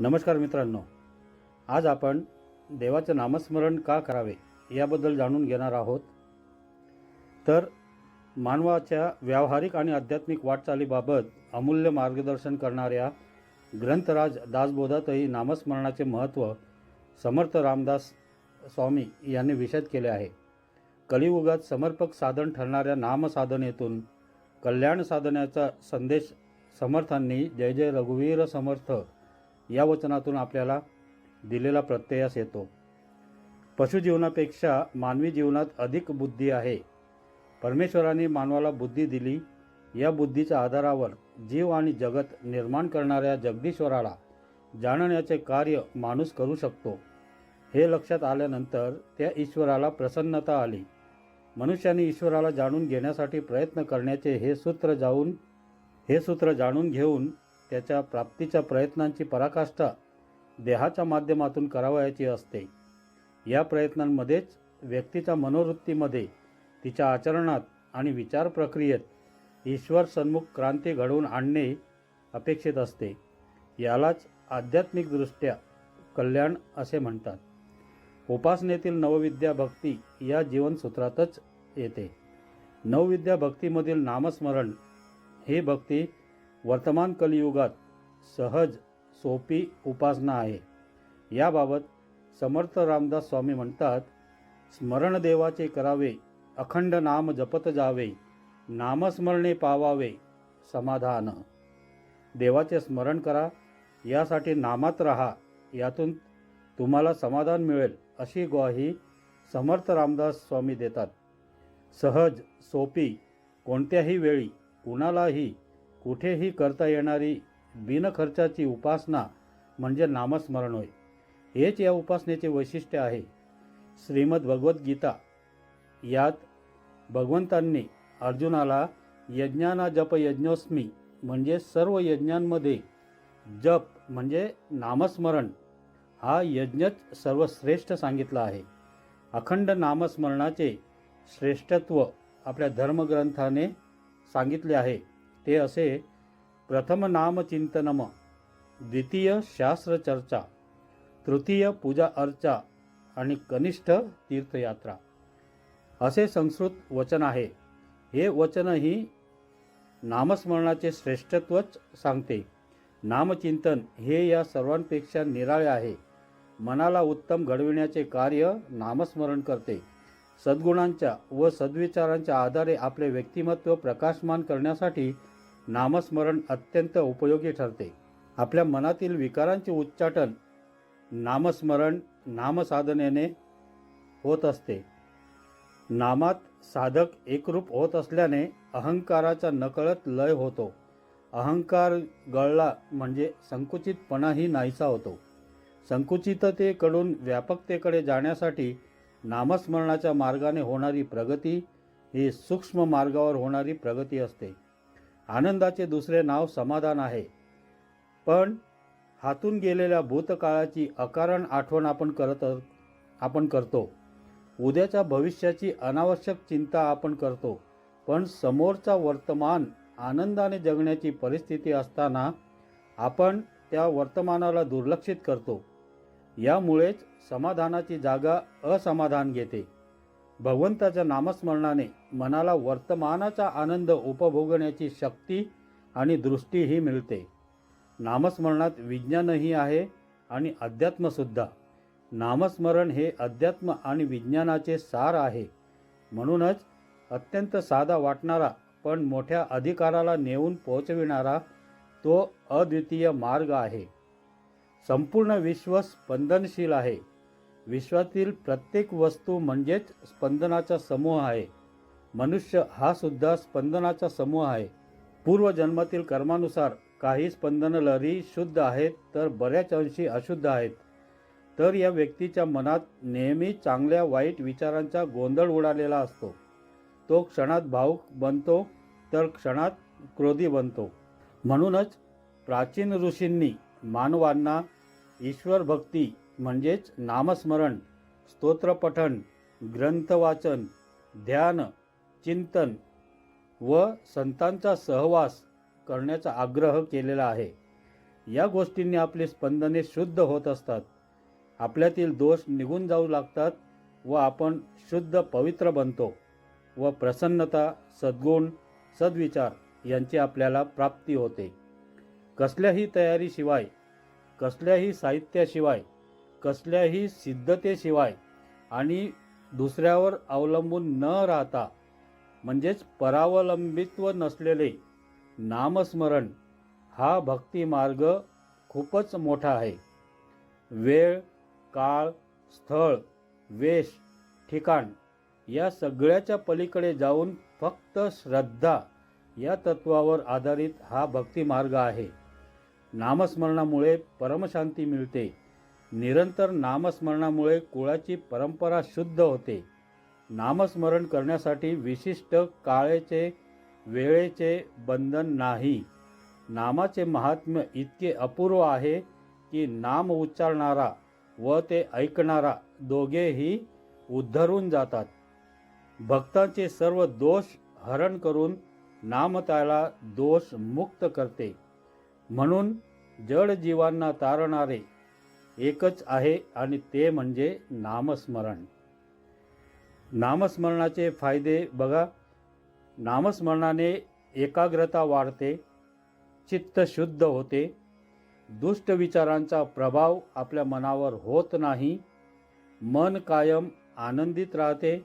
नमस्कार मित्रांनो. आज आपण देवाचं नामस्मरण का करावे याबद्दल जाणून घेणार आहोत. तर मानवाच्या व्यावहारिक आणि आध्यात्मिक वाटचालीबाबत अमूल्य मार्गदर्शन करणाऱ्या ग्रंथराज दासबोधातही नामस्मरणाचे महत्त्व समर्थ रामदास स्वामी यांनी विशद केले आहे. कलियुगात समर्पक साधन ठरणाऱ्या नामसाधनेतून कल्याण साधण्याचा संदेश समर्थांनी जय जय रघुवीर समर्थ या वचनातून आपल्याला दिलेला प्रत्ययास येतो. पशुजीवनापेक्षा मानवी जीवनात अधिक बुद्धी आहे. परमेश्वराने मानवाला बुद्धी दिली. या बुद्धीच्या आधारावर जीव आणि जगत निर्माण करणाऱ्या जगदीश्वराला जाणण्याचे कार्य माणूस करू शकतो. हे लक्षात आल्यानंतर त्या ईश्वराला प्रसन्नता आली. मनुष्याने ईश्वराला जाणून घेण्यासाठी प्रयत्न करण्याचे हे सूत्र जाऊन हे सूत्र जाणून घेऊन त्याच्या प्राप्तीच्या प्रयत्नांची पराकाष्ठा देहाच्या माध्यमातून करावयाची असते. या प्रयत्नांमध्येच व्यक्तीच्या मनोवृत्तीमध्ये तिच्या आचरणात आणि विचार प्रक्रियेत ईश्वर सन्मुख क्रांती घडवून आणणे अपेक्षित असते. यालाच आध्यात्मिकदृष्ट्या कल्याण असे म्हणतात. उपासनेतील नवविद्या भक्ती या जीवनसूत्रातच येते. नवविद्या भक्तीमधील नामस्मरण ही भक्ती वर्तमान कलियुगात सहज सोपी उपासना आहे. याबाबत समर्थ रामदास स्वामी म्हणतात स्मरण देवाचे करावे अखंड नाम जपत जावे नामस्मरणे पावावे समाधान. देवाचे स्मरण करा यासाठी नामात राहा यातून तुम्हाला समाधान मिळेल अशी ग्वाही समर्थ रामदास स्वामी देतात. सहज सोपी कोणत्याही वेळी कुणालाही कुठेही करता येणारी बिनखर्चाची उपासना म्हणजे नामस्मरण होय. हेच या उपासनेचे वैशिष्ट्य आहे. श्रीमद भगवद्गीता यात भगवंतांनी अर्जुनाला यज्ञाना जप यज्ञोस्मी म्हणजे सर्व यज्ञांमध्ये जप म्हणजे नामस्मरण हा यज्ञच सर्वश्रेष्ठ सांगितला आहे. अखंड नामस्मरणाचे श्रेष्ठत्व आपल्या धर्मग्रंथाने सांगितले आहे. ते असे प्रथम नामचिंतनम द्वितीय शास्त्रचर्चा तृतीय पूजा अर्चा आणि कनिष्ठ तीर्थयात्रा. असे संस्कृत वचन आहे. हे वचनही नामस्मरणाचे श्रेष्ठत्वच सांगते. नामचिंतन हे या सर्वांपेक्षा निराळे आहे. मनाला उत्तम घडविण्याचे कार्य नामस्मरण करते. सद्गुणांच्या व सद्विचारांच्या आधारे आपले व्यक्तिमत्व प्रकाशमान करण्यासाठी नामस्मरण अत्यंत उपयोगी ठरते. आपल्या मनातील विकारांचे उच्चाटन नामस्मरण नामसाधनेने होत असते. नामात साधक एकरूप होत असल्याने अहंकाराचा नकळत लय होतो. अहंकार गळला म्हणजे संकुचितपणाही नाहीसा होतो. संकुचिततेकडून व्यापकतेकडे जाण्यासाठी नामस्मरणाच्या मार्गाने होणारी प्रगती ही सूक्ष्म मार्गावर होणारी प्रगती असते. आनंदाचे दुसरे नाव समाधान आहे. पण हातून गेलेल्या भूतकाळाची अकारण आठवण आपण करत आपण करतो. उद्याच्या भविष्याची अनावश्यक चिंता आपण करतो. पण समोरचा वर्तमान आनंदाने जगण्याची परिस्थिती असताना आपण त्या वर्तमानाला दुर्लक्षित करतो. यामुळेच समाधानाची जागा असमाधान घेते. भगवंताच्या नामस्मरणाने मनाला वर्तमानाचा आनंद उपभोगण्याची शक्ती आणि दृष्टीही मिळते. नामस्मरणात विज्ञानही आहे आणि अध्यात्मसुद्धा. नामस्मरण हे अध्यात्म आणि विज्ञानाचे सार आहे. म्हणूनच अत्यंत साधा वाटणारा पण मोठ्या अधिकाराला नेऊन पोहोचविणारा तो अद्वितीय मार्ग आहे. संपूर्ण विश्व स्पंदनशील आहे. विश्वातील प्रत्येक वस्तू म्हणजेच स्पंदनाचा समूह आहे. मनुष्य हा सुद्धा स्पंदनाचा समूह आहे. पूर्वजन्मातील कर्मानुसार काही स्पंदन लहरी शुद्ध आहेत तर बऱ्याच अंशी अशुद्ध आहेत. तर या व्यक्तीच्या मनात नेहमी चांगल्या वाईट विचारांचा गोंधळ उडालेला असतो. तो क्षणात भावुक बनतो तर क्षणात क्रोधी बनतो. म्हणूनच प्राचीन ऋषींनी मानवांना ईश्वर भक्ती म्हणजेच नामस्मरण स्तोत्रपठण ग्रंथवाचन ध्यान चिंतन व संतांचा सहवास करण्याचा आग्रह केलेला आहे. या गोष्टींनी आपली स्पंदने शुद्ध होत असतात. आपल्यातील दोष निघून जाऊ लागतात व आपण शुद्ध पवित्र बनतो व प्रसन्नता सद्गुण सद्विचार यांची आपल्याला प्राप्ती होते. कसल्याही तयारीशिवाय कसल्याही साहित्याशिवाय कसल्याही सिद्धतेशिवाय आणि दुसऱ्यावर अवलंबून न राहता म्हणजेच परावलंबित्व नसलेले नामस्मरण हा भक्ती मार्ग खूपच मोठा आहे. वेळ काळ स्थळ वेश ठिकाण या सगळ्याच्या पलीकडे जाऊन फक्त श्रद्धा या तत्वावर आधारित हा भक्ती मार्ग आहे. नामस्मरणामुळे परमशांती मिळते. निरंतर नामस्मरणामुळे कुळाची परंपरा शुद्ध होते. नामस्मरण करण्यासाठी विशिष्ट काळेचे वेळेचे बंधन नाही. नामाचे महात्म्य इतके अपूर्व आहे की नाम उच्चारणारा व ते ऐकणारा दोघेही उद्धरून जातात. भक्तांचे सर्व दोष हरण करून नाम त्याला दोष मुक्त करते. म्हणून जड जीवांना तारणारे एकच आहे आणि ते म्हणजे नामस्मरण. नामस्मरणाचे फायदे बघा. नामस्मरणाने एकाग्रता वाढते चित्त शुद्ध होते. दुष्ट विचारांचा प्रभाव आपल्या मनावर होत नाही. मन कायम आनंदित राहते.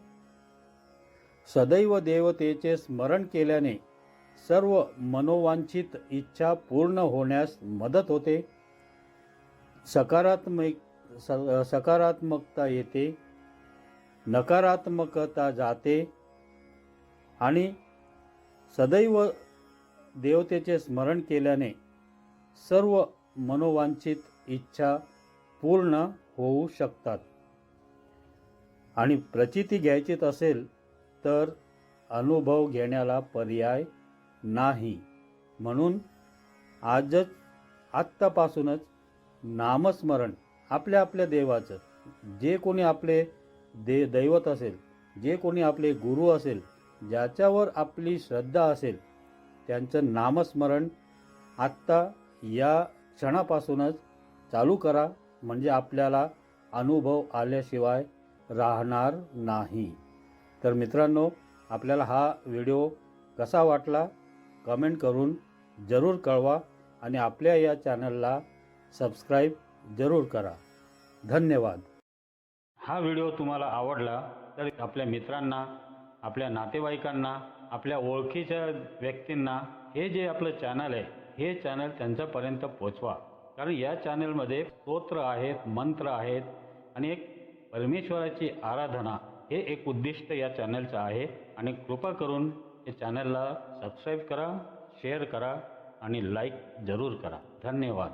सदैव देवतेचे स्मरण केल्याने सर्व मनोवांछित इच्छा पूर्ण होण्यास मदत होते. सकारात्मक स- सकारात्मकता येते नकारात्मकता जाते आणि सदैव देवतेचे स्मरण केल्याने सर्व मनोवांछित इच्छा पूर्ण होऊ शकतात. आणि प्रचिती घ्यायचीच असेल तर अनुभव घेण्याला पर्याय नाही. म्हणून आजच आत्तापासूनच नामस्मरण आपल्या आपल्या देवाचं. जे कोणी आपले दे दैवत असेल जे कोणी आपले गुरु असेल ज्याच्यावर आपली श्रद्धा असेल त्यांचं नामस्मरण आत्ता या क्षणापासूनच चालू करा. म्हणजे आपल्याला अनुभव आल्याशिवाय राहणार नाही. तर मित्रांनो आपल्याला हा व्हिडिओ कसा वाटला? कमेंट करून जरूर कळवा आणि आपल्या या चॅनलला सबस्क्राईब जरूर करा. धन्यवाद. हा व्हिडिओ तुम्हाला आवडला तर आपल्या मित्रांना आपल्या नातेवाईकांना आपल्या ओळखीच्या व्यक्तींना हे जे आपलं चॅनल आहे हे चॅनल त्यांच्यापर्यंत पोचवा. कारण या चॅनलमध्ये स्तोत्र आहेत मंत्र आहेत आणि एक परमेश्वराची आराधना हे एक उद्दिष्ट या चॅनलचं आहे. आणि कृपा करून या चॅनलला सबस्क्राईब करा शेअर करा आणि लाईक जरूर करा. धन्यवाद.